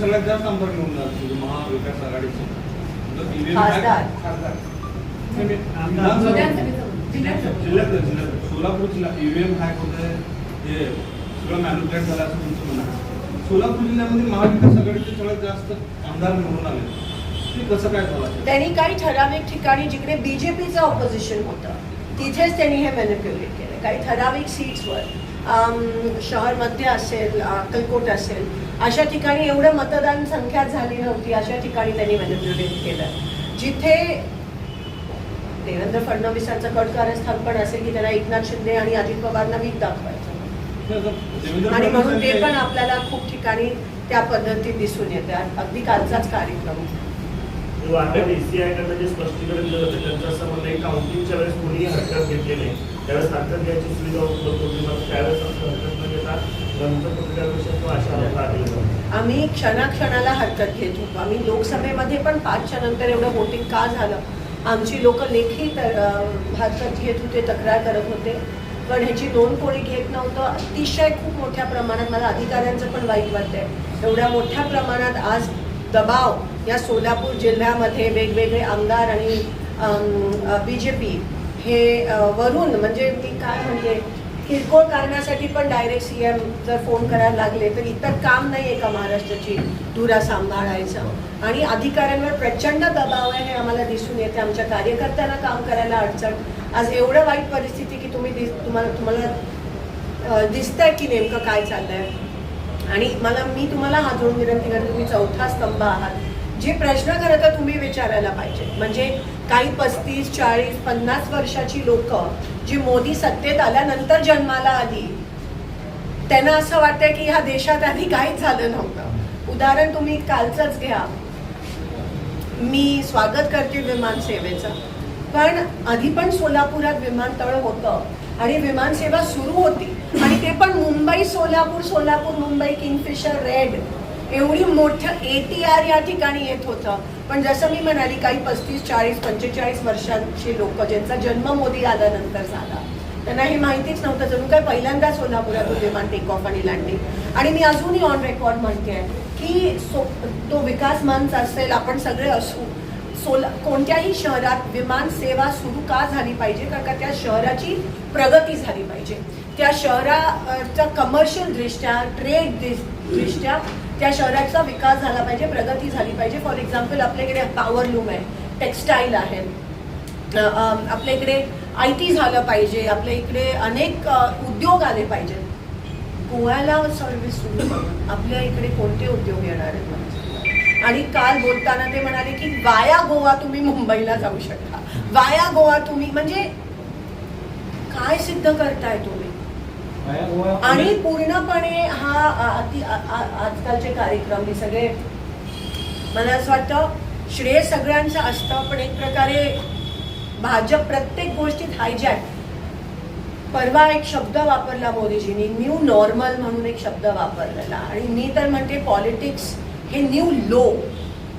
सगळ्यात जास्त आमदार निवडून आले महाविकास आघाडीचे. सोलापूर जिल्हा ईव्हीएम हॅक होत आहे हे सगळं मॅन्युप्लेट झालं असं तुमचं म्हणणं. सोलापूर जिल्ह्यामध्ये महाविकास आघाडीचे सगळ्यात जास्त आमदार निवडून आले. ते कसं काय झालं? त्यांनी काही ठराविक ठिकाणी जिकडे बीजेपीचं ऑपोजिशन होतं तिथेच त्यांनी हे मॅनिप्युलेट केलं. काही ठराविक सीट्सवर शहर मध्य असेल अक्कलकोट असेल अशा ठिकाणी एवढं मतदान संख्या झाली नव्हती अशा ठिकाणी त्यांनी मॅनिप्युलेट केलं. जिथे देवेंद्र फडणवीसांचं कट कारस्थान पण असेल की त्यांना एकनाथ शिंदे आणि अजित पवारना वीक दाखवायचं. आणि म्हणून ते पण आपल्याला खूप ठिकाणी त्या पद्धतीत दिसून येते. अगदी कालचाच कार्यक्रम. आता एसीआय कडनं जे स्पष्टीकरण दिलं होतं त्यांचं असं म्हणणं आहे काउंटिंगच्या वेळेस कोणीही हरकत घेतली नाही. त्यावेळेस हरकत घ्यायची सुविधा उपलब्ध होती मग त्यावेळेस असं हरकत न घेता ग्रंथ तो अशा आलेला आम्ही क्षणाक्षणाला हरकत घेत होतो. आम्ही लोकसभेमध्ये पण पाचच्या नंतर एवढं वोटिंग का झालं? आमची लोक लेखी तर हरकत घेत होते तक्रार करत होते. पण ह्याची नोंद कोणी घेत नव्हतं. अतिशय खूप मोठ्या प्रमाणात मला अधिकाऱ्यांचं पण वाईट वाटतंय. एवढ्या मोठ्या प्रमाणात आज दबाव या सोलापूर जिल्ह्यामध्ये वेगवेगळे आमदार आणि बी जे पी हे वरून म्हणजे मी काय म्हणते किरकोळ कारणासाठी पण डायरेक्ट सी एम जर फोन करायला लागले तर इतर काम नाही आहे का महाराष्ट्राची धुरा सांभाळायचं. आणि अधिकाऱ्यांवर प्रचंड दबाव आहे हे आम्हाला दिसून येते. आमच्या कार्यकर्त्यांना काम करायला अडचण. आज एवढं वाईट परिस्थिती की तुम्ही दिस तुम्हाला तुम्हाला दिसत दिसतंय की नेमकं काय चाललंय. आणि मला मी तुम्हाला हात जोडून विनंती करते तुम्ही चौथा स्तंभ आहात. जे प्रश्न खरं तर तुम्ही विचारायला पाहिजे. म्हणजे काही पस्तीस चाळीस पन्नास वर्षाची लोक जी मोदी सत्तेत आल्यानंतर जन्माला आली त्यांना असं वाटतं की ह्या देशात आधी काहीच झालं नव्हतं. उदाहरण तुम्ही कालचंच घ्या. मी स्वागत करते विमान सेवेचं. पण आधी पण सोलापुरात विमानतळ होतं आणि विमानसेवा सुरू होती. ते पण मुंबई सोलापूर सोलापूर मुंबई किंगफिशर रेड. एवढी मोठं ए टी आर या ठिकाणी येत होतं. पण जसं मी म्हणाली काही पस्तीस चाळीस पंचेचाळीस वर्षांची लोक ज्यांचा जन्म मोदी आल्यानंतर झाला. त्यांना हे माहितीच नव्हतं. जणू काय पहिल्यांदा सोलापुरातून विमान टेक ऑफ आणि लँडिंग आणि मी अजूनही ऑन रेकॉर्ड म्हणते की सो तो विकास मंच असेल आपण सगळे असू. सोला कोणत्याही शहरात विमान सेवा सुरू का झाली पाहिजे? कारण का त्या शहराची प्रगती झाली पाहिजे त्या शहराचा कमर्शियल दृष्ट्या ट्रेड दृष्ट्या त्या शहराचा विकास झाला पाहिजे प्रगती झाली पाहिजे. फॉर एक्झाम्पल आपल्याकडे पॉवर लूम आहे टेक्स्टाईल आहे. आपल्या इकडे आय टी झालं पाहिजे आपल्या इकडे अनेक उद्योग आले पाहिजेत. गोव्याला सर्व्हिस सुरू आपल्या इकडे कोणते उद्योग येणार आहेत? आणि काल बोलताना ते म्हणाले की वाया गोवा तुम्ही मुंबईला जाऊ शकता. वाया गोवा तुम्ही म्हणजे काय सिद्ध करताय तुम्ही? आणि पूर्णपणे हा आजकालचे कार्यक्रम हे सगळे मला असं वाटतं श्रेय सगळ्यांचं असतं पण एक प्रकारे भाजप प्रत्येक गोष्टीत हायजॅक परवा एक शब्द वापरला मोदीजींनी न्यू नॉर्मल म्हणून एक शब्द वापरलेला. आणि मी तर म्हणते पॉलिटिक्स हे न्यू लो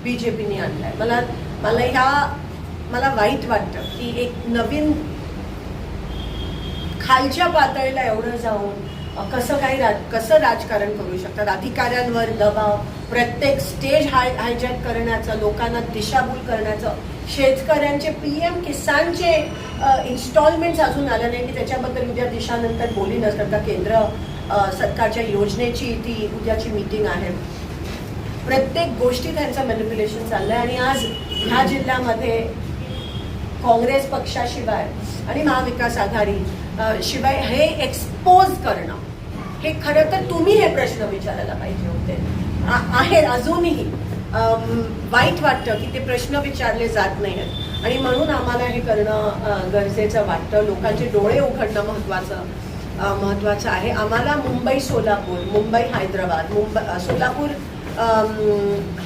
बी जे पीने आणलाय. मला मला ह्या मला वाईट वाटतं की एक नवीन खालच्या पातळीला एवढं जाऊन कसं काही राज कसं राजकारण करू शकतात? अधिकाऱ्यांवर दबाव प्रत्येक स्टेज हाय हायजॅक करण्याचं लोकांना दिशाभूल करण्याचं. शेतकऱ्यांचे पी एम किसानचे इन्स्टॉलमेंट्स अजून आलं नाही की त्याच्याबद्दल उद्या दिशानंतर बोली नसतात करता केंद्र सरकारच्या योजनेची ती उद्याची मीटिंग आहे. प्रत्येक गोष्टी त्यांचं मेन्युफ्युलेशन चाललं आहे आणि आज ह्या जिल्ह्यामध्ये काँग्रेस पक्षाशिवाय आणि महाविकास आघाडी शिवाय हे एक्सपोज करणं हे खरं तर तुम्ही हे प्रश्न विचारायला पाहिजे होते. आ- आहे अजूनही वाईट वाटतं की ते प्रश्न विचारले जात नाही आहेत आणि म्हणून आम्हाला हे करणं गरजेचं वाटतं. लोकांचे डोळे उघडणं महत्त्वाचं महत्त्वाचं आहे. आम्हाला मुंबई सोलापूर मुंबई हैदराबाद मुंबई सोलापूर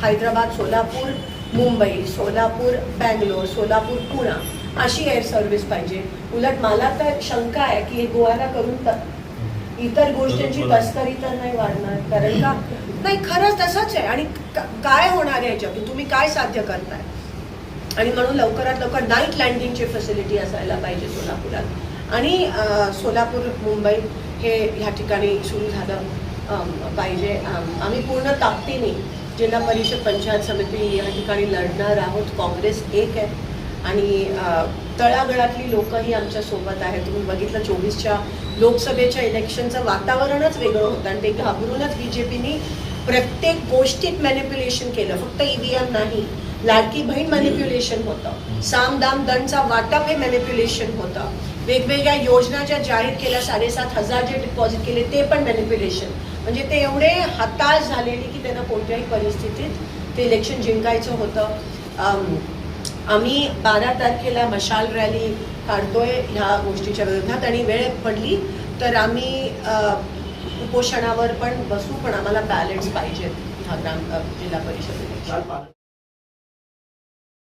हैदराबाद सोलापूर मुंबई सोलापूर बँगलोर सोलापूर पुणा अशी एअर सर्व्हिस पाहिजे. उलट मला तर शंका आहे की हे गोव्याला करून इतर गोष्टींची तस्करी तर नाही वाढणार. कारण का? नाही खरंच तसंच आहे. आणि काय होणार आहे ह्याच्यातून तुम्ही काय साध्य करताय? आणि म्हणून लवकरात लवकर नाईट लँडिंगची फॅसिलिटी असायला पाहिजे सोलापुरात. आणि सोलापूर मुंबई हे ह्या ठिकाणी सुरू झालं पाहिजे. आम्ही पूर्ण ताकदीने जिल्हा परिषद पंचायत समिती या ठिकाणी लढणार आहोत काँग्रेस एक आहे. आणि तळागळातली लोकंही आमच्यासोबत आहेत. तुम्ही बघितलं चोवीसच्या लोकसभेच्या इलेक्शनचं वातावरणच वेगळं होतं आणि ते घाबरूनच बी जे पीनी प्रत्येक गोष्टीत मॅनिप्युलेशन केलं. फक्त ईव्हीएम नाही. लाडकी बहीण मॅनिप्युलेशन होतं. साम दाम दंडचा वाटप हे मॅनिप्युलेशन होतं. वेगवेगळ्या योजना ज्या जाहीर केल्या साडेसात हजार जे डिपॉझिट केले ते पण मॅनिप्युलेशन म्हणजे ते एवढे हताश झालेले की त्यांना कोणत्याही परिस्थितीत ते इलेक्शन जिंकायचं होतं. आम्ही बारा तारखेला मशाल रॅली काढतोय ह्या गोष्टीच्या विरोधात आणि वेळ पडली तर आम्ही उपोषणावर पण बसू पण आम्हाला बॅलेट्स पाहिजेत ह्या ग्राम जिल्हा परिषदेचे